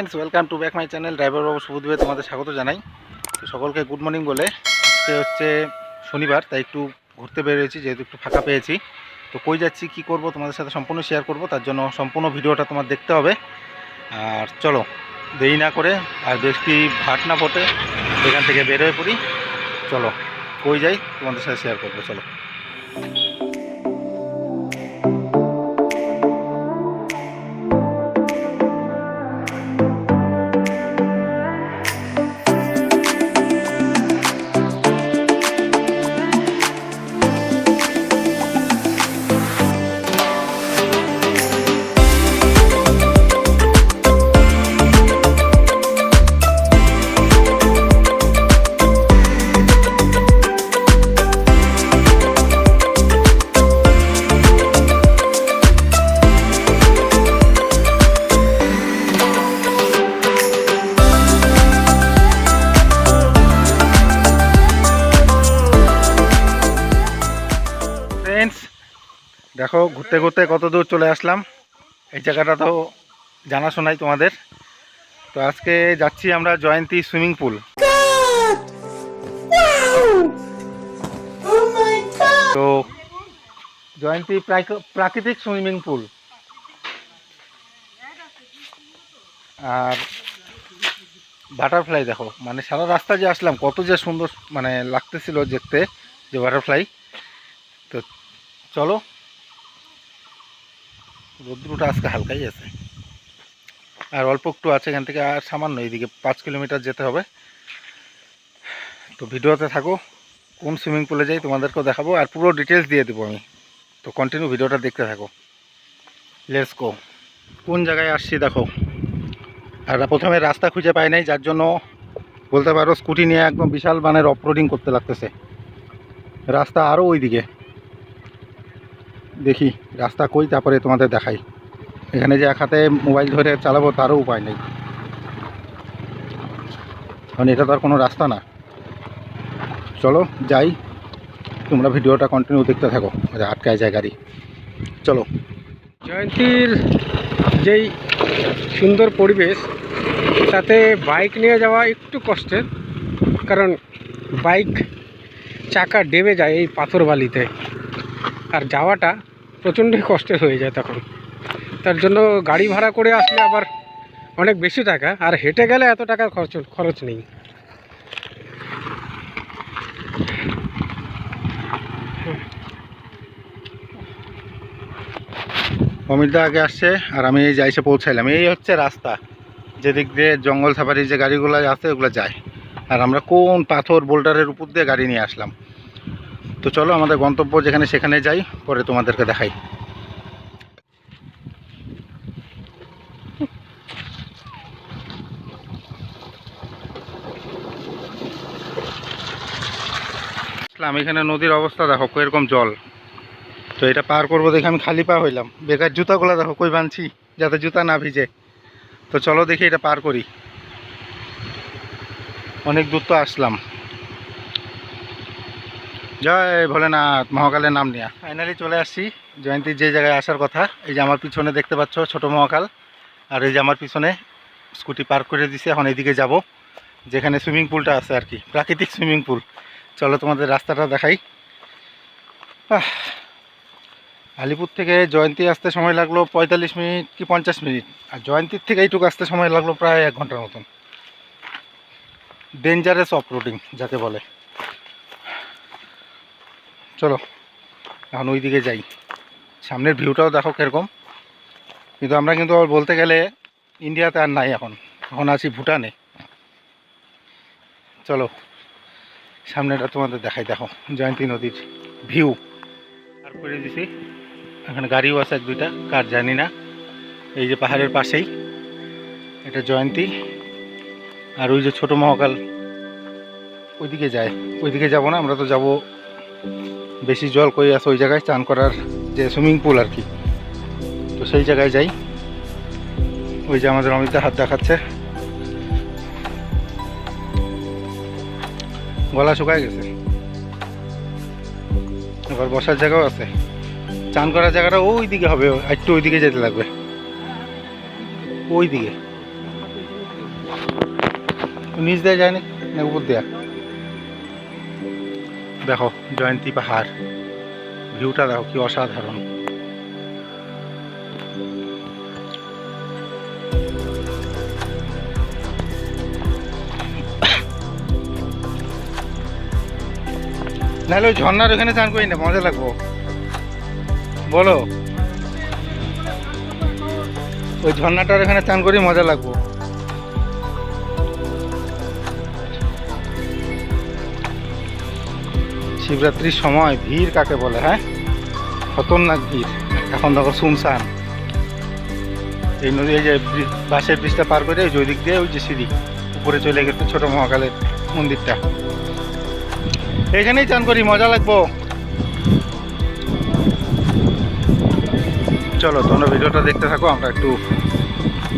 Friends welcome to back my channel driver বাবু সুবুধবে তোমাদের স্বাগত জানাই। তো সকলকে গুড মর্নিং বলে, আজকে হচ্ছে শনিবার, তাই একটু ঘুরতে বেরিয়েছি, যেহেতু একটু ফাঁকা পেয়েছি। তো কই যাচ্ছি, কি করব, তোমাদের সাথে সম্পূর্ণ শেয়ার করব, তার জন্য সম্পূর্ণ ভিডিওটা তোমার দেখতে হবে। আর চলো, দেরি না করে, আর বেশি ভাট না পটে এখান থেকে বের হয়ে পড়ি। চলো, কই যাই, তোমাদের সাথে শেয়ার করব, চলো। ঘুরতে ঘুরতে কত দূর চলে আসলাম? এই জায়গাটা তো জানাশোনাই তোমাদের। তো আজকে যাচ্ছি আমরা জয়ন্তী সুইমিং পুল! তো জয়ন্তী প্রাক- প্রাকৃতিক সুইমিং পুল। আর বাটারফ্লাই দেখো মানে সারা রাস্তা যে আসলাম, কত যে সুন্দর মানে লাগতেছিল দেখতে, যে বাটারফ্লাই। তো চলো রোদ্রুটা আজকে হালকাই আছে। আর অল্প একটু আছে এখান থেকে, আর সামান্য এইদিকে পাঁচ কিলোমিটার যেতে হবে। তো ভিডিওতে থাকো, কোন সুইমিং পুলে যাই তোমাদেরকেও দেখাবো, আর পুরো ডিটেলস দিয়ে দেবো আমি। তো কন্টিনিউ ভিডিওটা দেখতে থাকো। লেটস গো কোন জায়গায় আসছি দেখো। আর প্রথমে রাস্তা খুঁজে পাই নাই, যার জন্য বলতে পারো স্কুটি নিয়ে একদম বিশাল মানের অফরোডিং করতে লাগতেছে। রাস্তা আরও ওইদিকে। দেখি, রাস্তা কই, তারপরে তোমাদের দেখাই। এখানে যে এক হাতে মোবাইল ধরে চালাবো, তারও উপায় নেই। কারণ এটা তো আর কোনো রাস্তা না। চলো, যাই। তোমরা ভিডিওটা কন্টিনিউ দেখতে থাকো আটকায় যায় গাড়ি। চলো। জয়ন্তীর যেই সুন্দর পরিবেশ, তাতে বাইক নিয়ে যাওয়া একটু কষ্টের। কারণ বাইক চাকা ডেবে যায় এই পাথর বালিতে আর যাওয়াটা প্রচণ্ডই কষ্টের হয়ে যায় তখন। তার জন্য গাড়ি ভাড়া করে আসলে আবার অনেক বেশি টাকা, আর হেঁটে গেলে এত টাকার খরচ খরচ নেই। অমিতদা আগে আসছে, আর আমি এই যে এসে পৌঁছাইলাম। এই হচ্ছে রাস্তা। যেদিক দিয়ে জঙ্গল সাফারি যে গাড়িগুলো আছে, ওগুলো যায়। আর আমরা কোন পাথর, বোল্ডারের উপর দিয়ে গাড়ি নিয়ে আসলাম। তো চলো আমাদের গন্তব্য যেখানে সেখানে যাই, পরে তোমাদেরকে দেখাই। আসলাম, এখানে নদীর অবস্থা দেখো এরকম জল। তো এটা পার করব দেখে আমি খালি পা হইলাম। বেকার জুতাগুলো দেখো, কই বানছি, যাতে জুতা না ভিজে। তো চলো দেখি এটা পার করি। অনেক দূর তো আসলাম। জয় ভোলেনাথ, মহাকালের নাম নিয়া। ফাইনালি চলে আসছি জয়ন্তীর যে জায়গায় আসার কথা, এই যে আমার পিছনে দেখতে পাচ্ছ ছোট মহাকাল, আর এই যে আমার পিছনে স্কুটি পার্ক করে দিছে, এখন এদিকে যাব, যেখানে সুইমিং পুলটা আছে আর কি, প্রাকৃতিক সুইমিং পুল। চলো তোমাদের রাস্তাটা দেখাই। আলিপুর থেকে জয়ন্তী আসতে সময় লাগল পঁয়তাল্লিশ মিনিট কি পঞ্চাশ মিনিট? আর জয়ন্তীর থেকে এইটুকু আসতে সময় লাগল প্রায় এক ঘণ্টার মতন। ডেঞ্জারাস অফ রোডিং যাকে বলে। চলো, এখন ওই দিকে যাই। সামনের ভিউটাও দেখো কীরকম। কিন্তু আমরা কিন্তু বলতে গেলে ইন্ডিয়াতে আর নাই এখন। এখন আছি ভুটানে। চলো, সামনেটা তোমাদের দেখাই, দেখো, জয়ন্তী নদীর ভিউ পার করে দিছি। এখানে গাড়িও আছে এক দুইটা, কার জানি না। এই যে পাহাড়ের পাশেই, এটা জয়ন্তী। আর ওই যে ছোট মহাকাল, ওইদিকে যায়। ওইদিকে যাব না, আমরা তো যাব বেশি জল কই আছে, ওই জায়গায় চান করার যে সুইমিং পুল আর কি। তো সেই জায়গায় যাই। ওই যে আমাদের অমিতা হাত দেখাচ্ছে। গলা শুকায় গেছে। এবার বসার জায়গাও আছে। চান করার জায়গাটা ওই দিকে হবে, একটু ওই দিকে যেতে লাগবে। ওই দিকে নিচ দিয়ে যায়নি না উপর দেয়া? দেখো, জয়ন্তী পাহাড়। ভিউটা দেখো, কি অসাধারণ। নাহলে ওই ঝর্নার ওখানে চান করি না, মজা লাগবো। বলো। ওই ঝর্ণাটার এখানে চান করি, মজা লাগবো। শিবরাত্রির সময় ভিড় কাকে বলে হ্যাঁ? খতরনাক ভিড়, এখন দেখো শুনশান। এই নদী, এই যে বাসের ব্রিজটা পার করে ওই দিক দিয়ে, ওই যে সিঁড়ি, উপরে চলে গেছে ছোট মহাকালের মন্দিরটা। এখানেই চান করি, মজা লাগবো। চলো, তোমরা ভিডিওটা দেখতে থাকো, আমরা একটু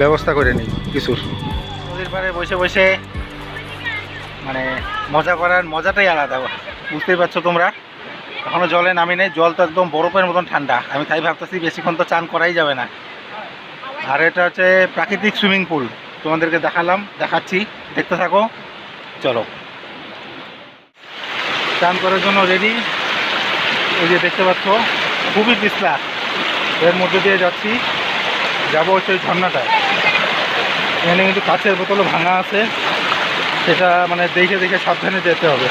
ব্যবস্থা করে নিই কিছুর। নদীর পাড়ে বসে বসে মানে মজা করার মজাটাই আলাদা। বুঝতেই পারছ তোমরা? এখনও জলে নামি নেই, জল তো একদম বরফের মতন ঠান্ডা। আমি তাই ভাবতেছি বেশিক্ষণ তো চান করাই যাবে না। আর এটা হচ্ছে প্রাকৃতিক সুইমিং পুল। তোমাদেরকে দেখালাম, দেখাচ্ছি। দেখতে থাকো। চলো। চান করার জন্য রেডি এই যে দেখতে পাচ্ছ, খুবই পিছলা। এর মধ্যে দিয়ে যাচ্ছি। যাব হচ্ছে ওই ঝর্ণাটায়। এখানে কিন্তু কাছের বোতলও ভাঙা আছে। সেটা মানে দেখে দেখে সাবধানে যেতে হবে।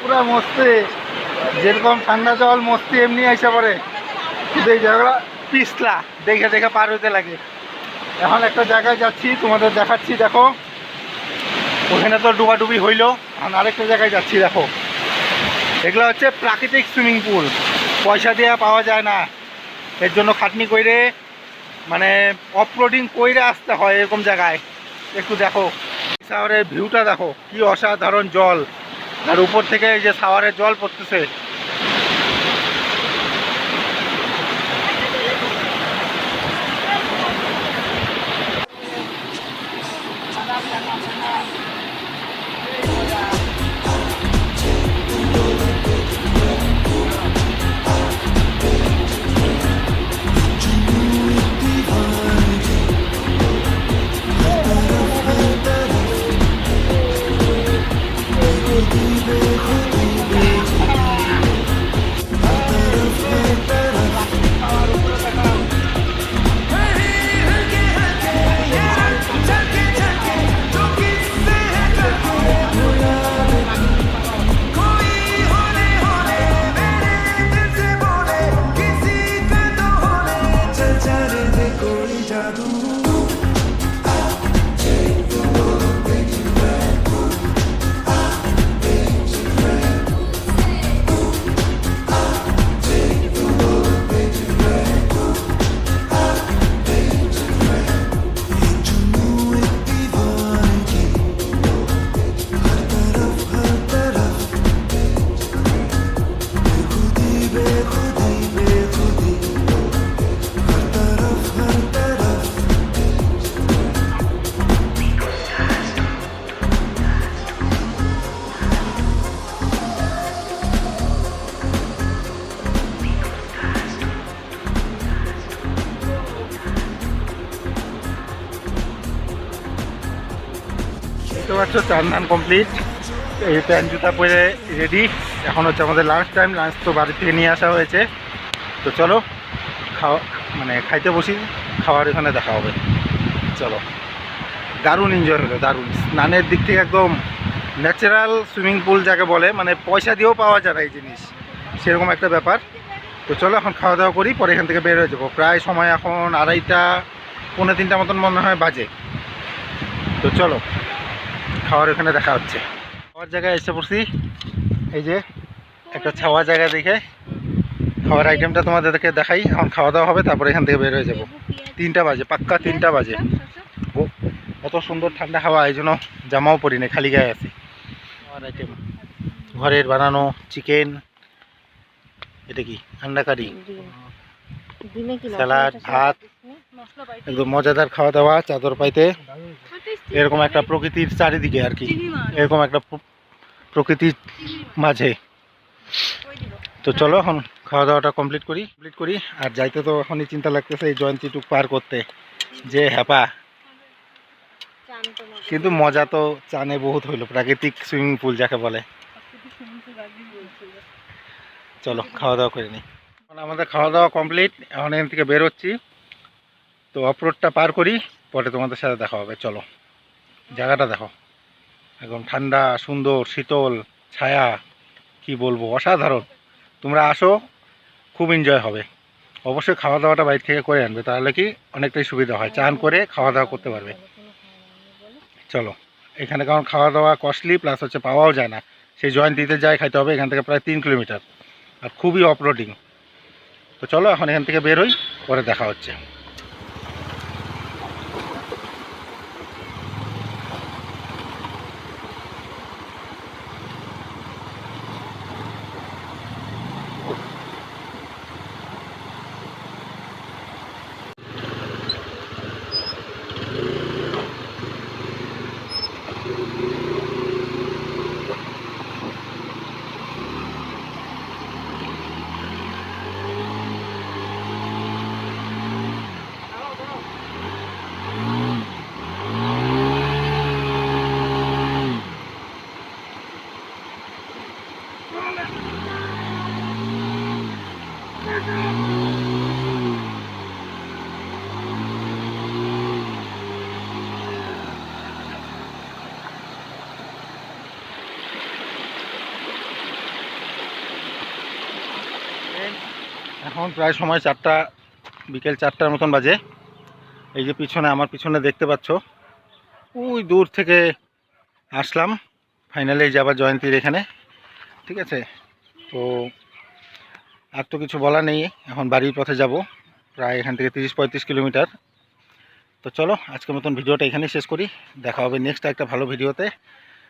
পুরা মস্তি। যেরকম ঠান্ডা জল, মস্তি এমনি আইসা পড়ে। কিন্তু এই জায়গাটা পিছলা, দেখে দেখে পার হতে লাগে। এখন একটা জায়গায় যাচ্ছি, তোমাদের দেখাচ্ছি, দেখো। ওখানে তো ডুবাডুবি হইল। এখন আরেকটা জায়গায় যাচ্ছি, দেখো। এগুলো হচ্ছে প্রাকৃতিক সুইমিং পুল। পয়সা দিয়ে পাওয়া যায় না। এর জন্য খাটনি কইরে মানে অফরোডিং কইরে আসতে হয় এরকম জায়গায়। একটু দেখো। শহরের ভিউটা দেখো, কি অসাধারণ জল। আর উপর থেকে এই যে সাওয়ারের জল পড়তেছে। দেখতে পাচ্ছ চার ধান কমপ্লিট এই প্যান্ট জুতা পরে রেডি এখন হচ্ছে আমাদের লাঞ্চ টাইম লাঞ্চ তো বাড়ি থেকে নিয়ে আসা হয়েছে। তো চলো, খাওয়া মানে খাইতে বসি। খাওয়ার এখানে দেখা হবে। চলো। দারুণ এনজয় হলো, দারুণ। স্নানের দিক থেকে একদম ন্যাচারাল সুইমিং পুল যাকে বলে মানে পয়সা দিয়েও পাওয়া যায় এই জিনিস। সেরকম একটা ব্যাপার। তো চলো, এখন খাওয়া দাওয়া করি, পরে এখান থেকে বের হয়ে যাব। প্রায় সময় এখন আড়াইটা, পৌনে তিনটা মতন মনে হয় বাজে। তো চলো। খাওয়ার এখানে দেখা হচ্ছে। খাওয়ার জায়গায় এসে পড়ছি। এই যে একটা ছাওয়া জায়গা দেখে খাওয়ার আইটেমটা তোমাদেরকে দেখাই। এখন খাওয়া দাওয়া হবে তারপরে এখান থেকে বের হয়ে যাব। তিনটা বাজে পাক্কা তিনটা বাজে। ও এত সুন্দর ঠান্ডা হাওয়া এই জন্য জামাও পরি না খালি গায়ে আছি। খাওয়ার আইটেম ঘরের বানানো চিকেন এটা কি? আন্ডা কারি। স্যালাড ভাত। একদম মজাদার খাওয়া দাওয়া চাদর পাইতে। এরকম একটা প্রকৃতির চারিদিকে আর কি। এরকম একটা প্রকৃতির মাঝে। তো চলো এখন খাওয়া দাওয়াটা কমপ্লিট করি কমপ্লিট করি। আর যাইতে তো এখনই চিন্তা লাগতেছে এই জয়ন্তীটুক পার করতে। যে হ্যাপা। কিন্তু মজা তো চানে বহুত হইল প্রাকৃতিক সুইমিং পুল যাকে বলে। চলো খাওয়া দাওয়া করে নিই আমাদের খাওয়া দাওয়া কমপ্লিট এখন এখান থেকে বেরোচ্ছি। তো অফরোডটা পার করি, পরে তোমাদের সাথে দেখা হবে, চলো। জায়গাটা দেখো। একদম ঠান্ডা, সুন্দর, শীতল, ছায়া, কি বলব, অসাধারণ। তোমরা আসো, খুব এনজয় হবে। অবশ্যই খাওয়া দাওয়াটা বাইরে থেকে করে আনবে, তাহলে কি অনেকটাই সুবিধা হয়। চান করে খাওয়া দাওয়া করতে পারবে। চলো। এখানে কারণ খাওয়া দাওয়া কস্টলি প্লাস হচ্ছে পাওয়াও যায় না। সেই জয়ন্তীতে যাই, খাইতে হবে, এখান থেকে প্রায় তিন কিলোমিটার। আর খুবই অফরোডিং তো চলো, এখন এখান থেকে বের হই, পরে দেখা হচ্ছে। এখন প্রায় সময় চারটা, বিকেল চারটার মতন বাজে। এই যে পিছনে, আমার পিছনে দেখতে পাচ্ছ। ওই দূর থেকে আসলাম। ফাইনালি এই যে আবার জয়ন্তীর এখানে। ঠিক আছে? তো আর তো কিছু বলা নেই। এখন বাড়ির পথে যাব। প্রায় এখান থেকে তিরিশ, পঁয়ত্রিশ কিলোমিটার। তো চলো, আজকের মতন ভিডিওটা এখানেই শেষ করি। দেখা হবে নেক্সট একটা ভালো ভিডিওতে।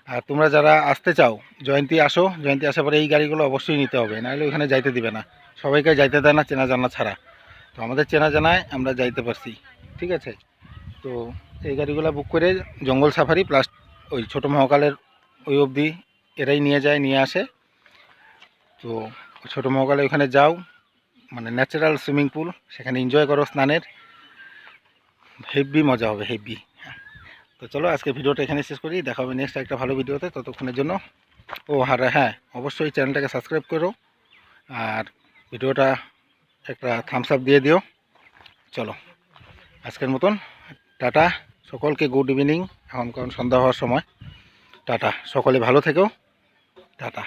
আর তোমরা যারা আসতে চাও, জয়ন্তী আসো, জয়ন্তী আসার পরে এই গাড়িগুলো অবশ্যই নিতে হবে, নাহলে ওখানে যাইতে দিবে না। সবাইকে যাইতে দেয় না, চেনা জানা ছাড়া। তো আমাদের চেনা জানায় আমরা যাইতে পারছি, ঠিক আছে? তো এই গাড়িগুলো বুক করে জঙ্গল সাফারি প্লাস ওই ছোটো মহাকালের ওই অবধি এরাই নিয়ে যায়, নিয়ে আসে। তো ছোটো মহাকালে ওখানে যাও মানে ন্যাচারাল সুইমিং পুল সেখানে এনজয় করো স্নানের। হেভি মজা হবে হেভি তো চলো আজকে ভিডিওটা এখানে শেষ করি। দেখা হবে নেক্সট একটা ভালো ভিডিওতে। ততক্ষণের জন্য ও আর হ্যাঁ অবশ্যই চ্যানেলটাকে সাবস্ক্রাইব করো আর ভিডিওটা একটা থামস আপ দিয়ে দিও। চলো, আজকের মতন টাটা। সকলকে গুড ইভিনিং এখন কারণ সন্ধ্যা হওয়ার সময়। টাটা, সকলে ভালো থেকো। টাটা।